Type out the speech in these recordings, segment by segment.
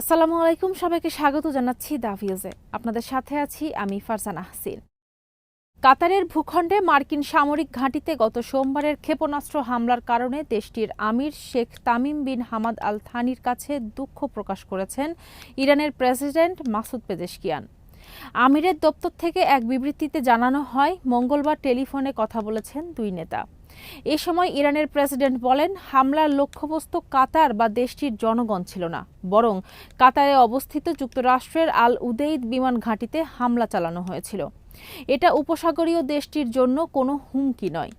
আসসালামু আলাইকুম, সবাইকে স্বাগত জানাচ্ছি দাভিউজে আপনাদের সাথে আছি আমি ফারজানা আহসিন। কাতারের ভূখণ্ডে মার্কিন সামরিক ঘাঁটিতে গত সোমবারের ক্ষেপণাস্ত্র হামলার কারণে দেশটির আমির Sheikh Tamim bin Hamad Al থানির কাছে দুঃখ প্রকাশ করেছেন ইরানের প্রেসিডেন্ট মাসুদ পেজেশকিয়ান আমিরের দপ্তর থেকে এক বিবৃতিতে জানানো হয়, মঙ্গলবার টেলিফোনে কথা বলেছেন দুই নেতা। এ সময় ইরানের প্রেসিডেন্ট বলেন, হামলার লক্ষ্যবস্তু কাতার বা দেশটির জনগণ ছিল না, বরং কাতারে অবস্থিত যুক্তরাষ্ট্রের আল উদেইদ বিমান ঘাঁটিতে হামলা চালানো হয়েছিল। এটা উপসাগরীয় দেশটির জন্য কোনো হুমকি নয়।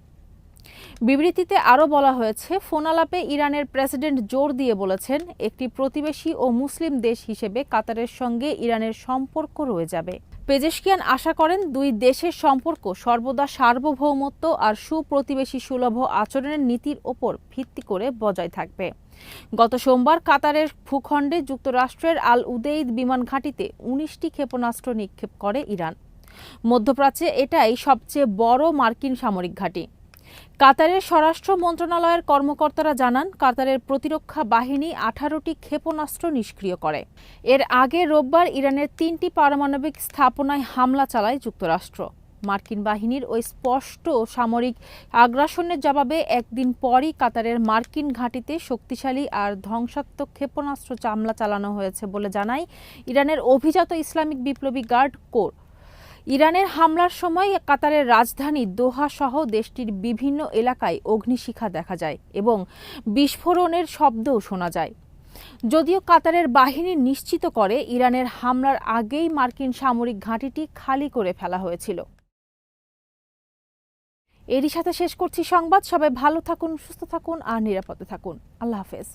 বিবৃতিতে আরও বলা হয়েছে ফোনালাপে ইরানের প্রেসিডেন্ট জোর দিয়ে বলেছেন, একটি প্রতিবেশী ও মুসলিম দেশ হিসেবে কাতারের সঙ্গে ইরানের সম্পর্ক রয়ে যাবে। পেজেশকিয়ান আশা করেন, দুই দেশের সম্পর্ক সর্বদা সার্বভৌমত্ব আর সুপ্রতিবেশী সুলভ আচরণের নীতির ওপর ভিত্তি করে বজায় থাকবে। গত সোমবার কাতারের ভূখণ্ডে যুক্তরাষ্ট্রের আল উদেইদ বিমান ঘাঁটিতে উনিশটি ক্ষেপণাস্ত্র নিক্ষেপ করে ইরান। মধ্যপ্রাচ্যে এটাই সবচেয়ে বড় মার্কিন সামরিক ঘাঁটি। কাতারের স্বরাষ্ট্র মন্ত্রণালয়ের কর্মকর্তারা জানান, কাতারের প্রতিরক্ষা বাহিনী আঠারোটি ক্ষেপণাস্ত্র নিষ্ক্রিয় করে। এর আগে রোববার ইরানের তিনটি পারমাণবিক স্থাপনায় হামলা চালায় যুক্তরাষ্ট্র। মার্কিন বাহিনীর ওই স্পষ্ট সামরিক আগ্রাসনের জবাবে একদিন পরই কাতারের মার্কিন ঘাঁটিতে শক্তিশালী আর ধ্বংসাত্মক ক্ষেপণাস্ত্র চামলা চালানো হয়েছে বলে জানায় ইরানের অভিজাত ইসলামিক বিপ্লবী গার্ড কোর। ইরানের হামলার সময় কাতারের রাজধানী দোহা সহ দেশটির বিভিন্ন এলাকায় অগ্নিশিখা দেখা যায় এবং বিস্ফোরণের শব্দও শোনা যায়। যদিও কাতারের বাহিনী নিশ্চিত করে ইরানের হামলার আগেই মার্কিন সামরিক ঘাঁটিটি খালি করে ফেলা হয়েছিল। এরই সাথে শেষ করছি সংবাদ। সবাই ভালো থাকুন, সুস্থ থাকুন আর নিরাপদে থাকুন। আল্লাহ হাফেজ।